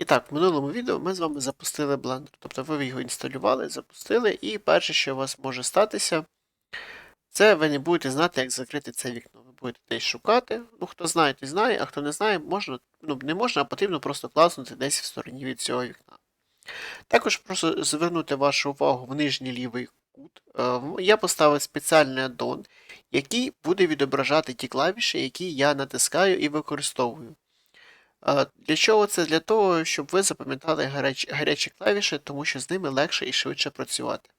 І так, в минулому відео ми з вами запустили Blender. Тобто ви його інсталювали, запустили, і перше, що у вас може статися, це ви не будете знати, як закрити це вікно. Ви будете десь шукати. Ну, хто знає, той знає, а хто не знає, можна, ну, не можна, а потрібно просто класнути десь в стороні від цього вікна. Також прошу звернути вашу увагу в нижній лівий кут. Е, Я поставив спеціальний аддон, який буде відображати ті клавіші, які я натискаю і використовую. Для чого це? Для того, щоб ви запам'ятали гарячі, клавіші, тому що з ними легше і швидше працювати.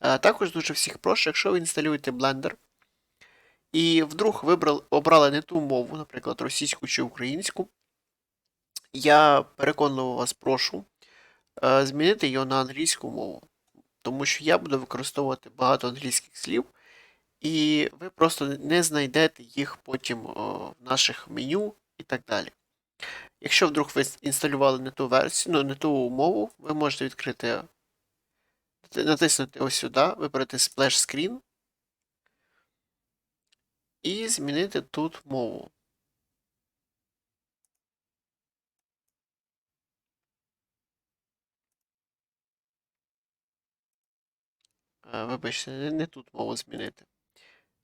Також дуже всіх прошу, якщо ви інсталюєте Blender і вдруг вибрали, обрали не ту мову, наприклад, російську чи українську, я переконливо вас прошу змінити його на англійську мову. Тому що я буду використовувати багато англійських слів, і ви просто не знайдете їх потім в наших меню і так далі. Якщо вдруг ви інсталювали не ту версію, ну не ту мову, ви можете відкрити, натиснути ось сюди, вибрати Splash Screen і змінити тут мову. Е, Вибачте, не тут мову змінити.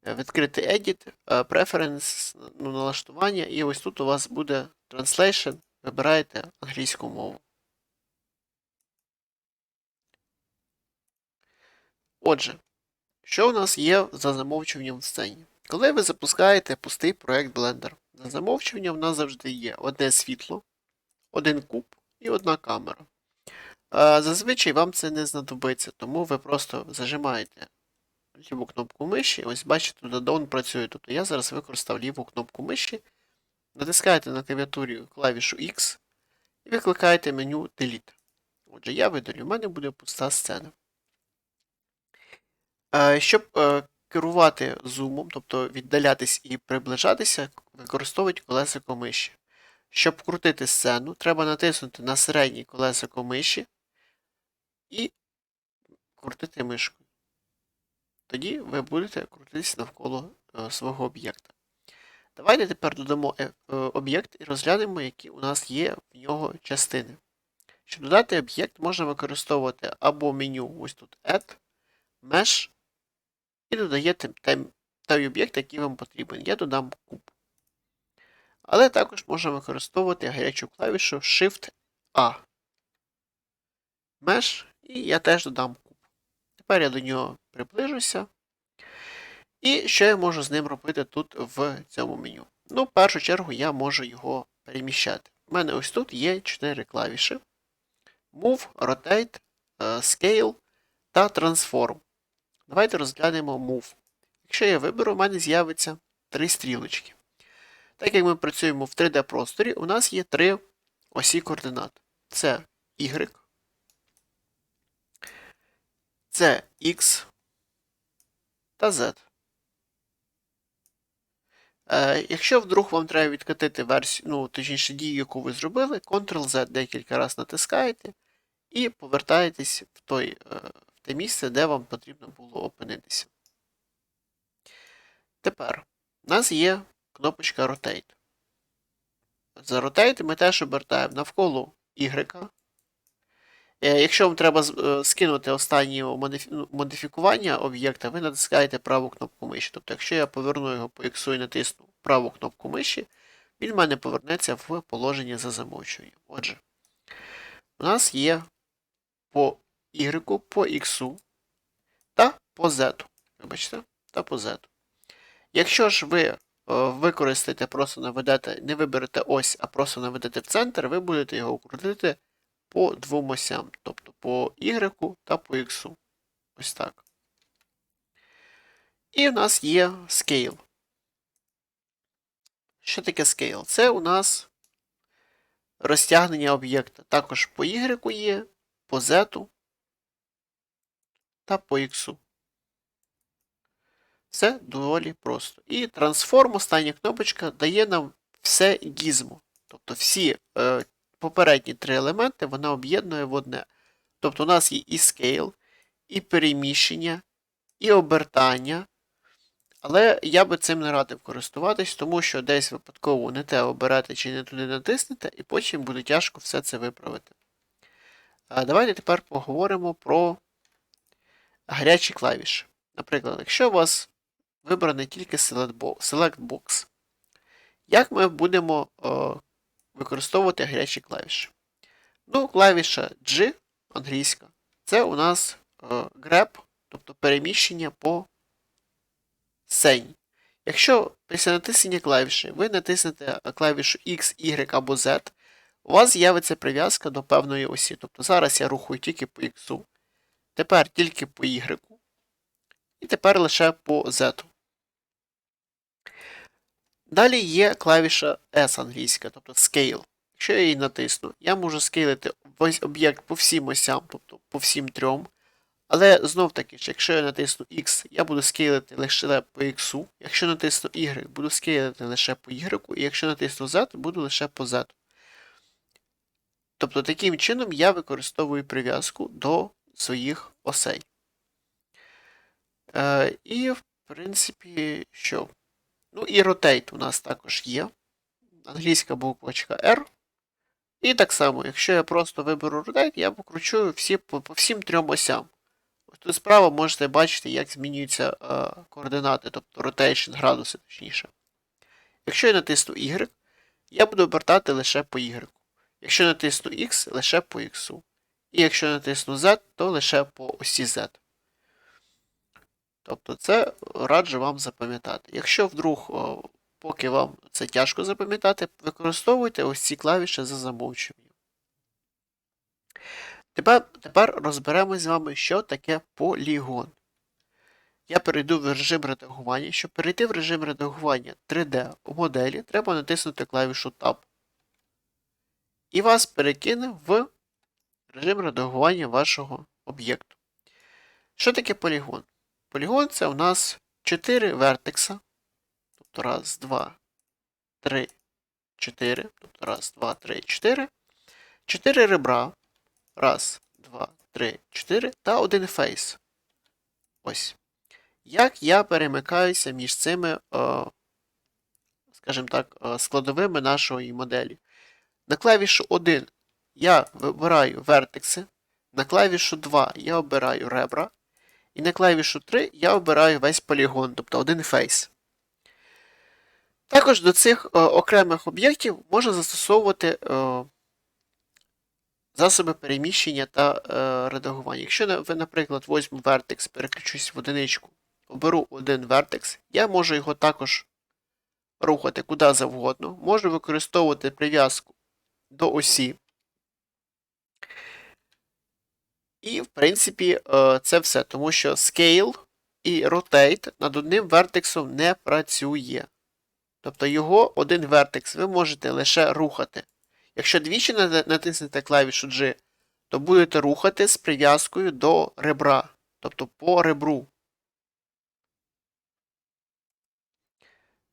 Відкрити Edit, е, Preference, ну, налаштування, і ось тут у вас буде Translation. Вибираєте англійську мову. Отже, що у нас є за замовчуванням в сцені? Коли ви запускаєте пустий проект Blender, за замовчуванням в нас завжди є одне світло, один куб і одна камера. Е, Зазвичай вам це не знадобиться, тому ви просто зажимаєте ліву кнопку миші. Ось бачите, тут працює. Тобто я зараз використав ліву кнопку миші, натискаєте на клавіатурі клавішу X і викликаєте меню Delete. Отже, я видалю, у мене буде пуста сцена. Е, Щоб е, керувати зумом, тобто віддалятись і приближатися, використовують колесико миші. Щоб крутити сцену, треба натиснути на середнє колесико миші і крутити мишкою. Тоді ви будете крутитися навколо е, свого об'єкта. Давайте тепер додамо е, е, об'єкт і розглянемо, які у нас є в нього частини. Щоб додати об'єкт, можна використовувати або меню ось тут Add, Mesh, і додаєте той, об'єкт, який вам потрібен. Я додам куб. Але також можна використовувати гарячу клавішу Shift-A. Mesh, і я теж додам куб. Тепер я до нього приближуся. І що я можу з ним робити тут в цьому меню? Ну, в першу чергу я можу його переміщати. У мене ось тут є 4 клавіші: Move, Rotate, е, Scale та Transform. Давайте розглянемо Move. Якщо я виберу, у мене з'явиться три стрілочки. Так як ми працюємо в 3D-просторі, у нас є три осі координат. Це Y, це X та Z. Е, якщо вдруг вам треба відкатити версію, ну, точніше дію, яку ви зробили, Ctrl-Z декілька разів натискаєте і повертаєтесь в, той, е, в те місце, де вам потрібно було опинитися. Тепер у нас є кнопочка Rotate. За Rotate ми теж обертаємо навколо Y. Е, Якщо вам треба е, скинути останнє ну, модифікування об'єкта, ви натискаєте праву кнопку миші. Тобто, якщо я поверну його по X і натисну праву кнопку миші, він в мене повернеться в положення за замовчуванням. Отже, у нас є по Y, по X та по Z. Вибачте, та по Z. Якщо ж ви е, використаєте, просто наведете, не виберете ось, а просто наведете в центр, ви будете його крутити по двом осям, тобто по Y та по X. Ось так. І в нас є scale. Що таке scale? Це у нас розтягнення об'єкта. Також по Y є, по Z та по X. Це доволі просто. І Transform, остання кнопочка, дає нам все гізмо. Тобто всі е, попередні три елементи вона об'єднує в одне. Тобто у нас є і scale, і переміщення, і обертання, Але я би цим не радив користуватись, тому що десь випадково не те оберете чи не туди натиснете, і потім буде тяжко все це виправити. А давайте тепер поговоримо про гарячі клавіші. Наприклад, якщо у вас вибраний тільки Select Box, як ми будемо е, використовувати гарячі клавіші? Ну, клавіша G англійська, це у нас е, grab, тобто переміщення по сцені. Якщо після натиснення клавіші ви натиснете клавішу X, Y або Z, у вас з'явиться прив'язка до певної осі. Тобто зараз я рухаю тільки по X, тепер тільки по Y, і тепер лише по Z. Далі є клавіша S англійська, тобто Scale. Якщо я її натисну, я можу скейлити весь об'єкт по всім осям, тобто по всім трьом. Але знов таки, якщо я натисну X, я буду скейлити лише по X, якщо натисну Y, буду скейлити лише по Y, і якщо натисну Z, буду лише по Z. Тобто таким чином я використовую прив'язку до своїх осей. Е, і, в принципі, що? Ну і rotate у нас також є. Англійська буквочка R. І так само, якщо я просто виберу rotate, я покручу всі, по, по всім трьом осям. Ось Тут справа можете бачити, як змінюються е, координати, тобто rotation, градуси точніше. Якщо я натисну Y, я буду обертати лише по Y. Якщо натисну X, лише по X. І якщо натисну Z, то лише по осі Z. Тобто це раджу вам запам'ятати. Якщо вдруг, поки вам це тяжко запам'ятати, використовуйте ось ці клавіші за замовчуванням. Тепер, тепер розберемось з вами, що таке полігон. Я перейду в режим редагування. Щоб перейти в режим редагування 3D у моделі, треба натиснути клавішу Tab. І вас перекине в режим редагування вашого об'єкту. Що таке полігон? Полігон це у нас 4 вертекса. Тобто раз, два, три, чотири. Тобто раз, два, три, чотири. Чотири ребра. Раз, два, три, чотири. Та один фейс. Ось. Як я перемикаюся між цими, е, скажімо так, е, складовими нашої моделі. На клавішу 1 я вибираю вертекси. На клавішу 2 я обираю ребра. І на клавішу 3 я обираю весь полігон, тобто один фейс. Також до цих е, окремих об'єктів можна застосовувати е, засоби переміщення та е, редагування. Якщо ви, наприклад, возьму вертекс, переключусь в одиничку, оберу один вертекс, я можу його також рухати куди завгодно. Можу використовувати прив'язку до осі. І, в принципі, е, це все, тому що Scale і Rotate над одним вертексом не працює. Тобто його один вертекс ви можете лише рухати. Якщо двічі натиснете клавішу G, то будете рухати з прив'язкою до ребра, тобто по ребру.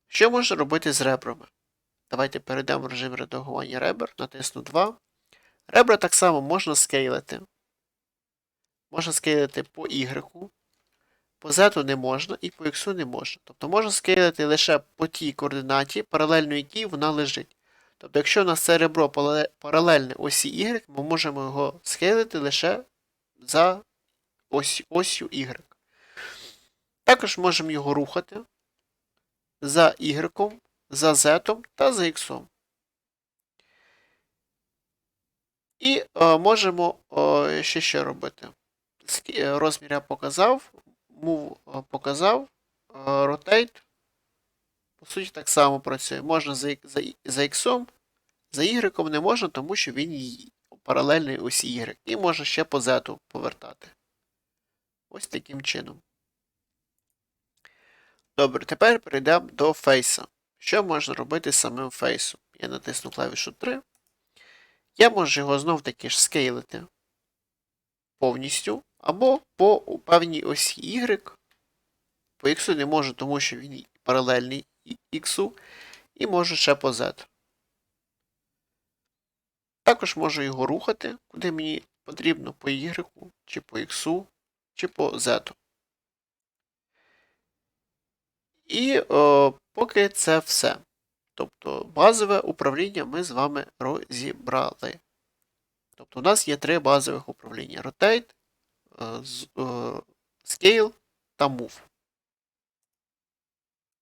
Що можна робити з ребрами? Давайте перейдемо в режим редагування ребер, натисну 2. Ребра так само можна скейлити. Можна скейлити по Y, по Z не можна і по X не можна. Тобто можна скейлити лише по тій координаті, паралельно якій вона лежить. Тобто, якщо у нас це ребро паралельне осі Y, ми можемо його скейлити лише за ось, осью Y. Також можемо його рухати за Y, за Z та за X. І е, можемо е, ще що робити. Е, Розмір я показав, move е, показав, е, rotate. По суті, так само працює. Можна за, за, за X, за Y не можна, тому що він паралельний осі Y. І можна ще по Z повертати. Ось таким чином. Добре, тепер перейдемо до фейса. Що можна робити з самим фейсом? Я натисну клавішу 3. Я можу його знов таки ж скейлити повністю, або по певній осі Y. По X не можу, тому що він паралельний X, і можу ще по Z. Також можу його рухати, куди мені потрібно по Y, чи по X, чи по Z. І о, поки це все. Тобто базове управління ми з вами розібрали. Тобто у нас є три базових управління: Rotate, Scale та Move.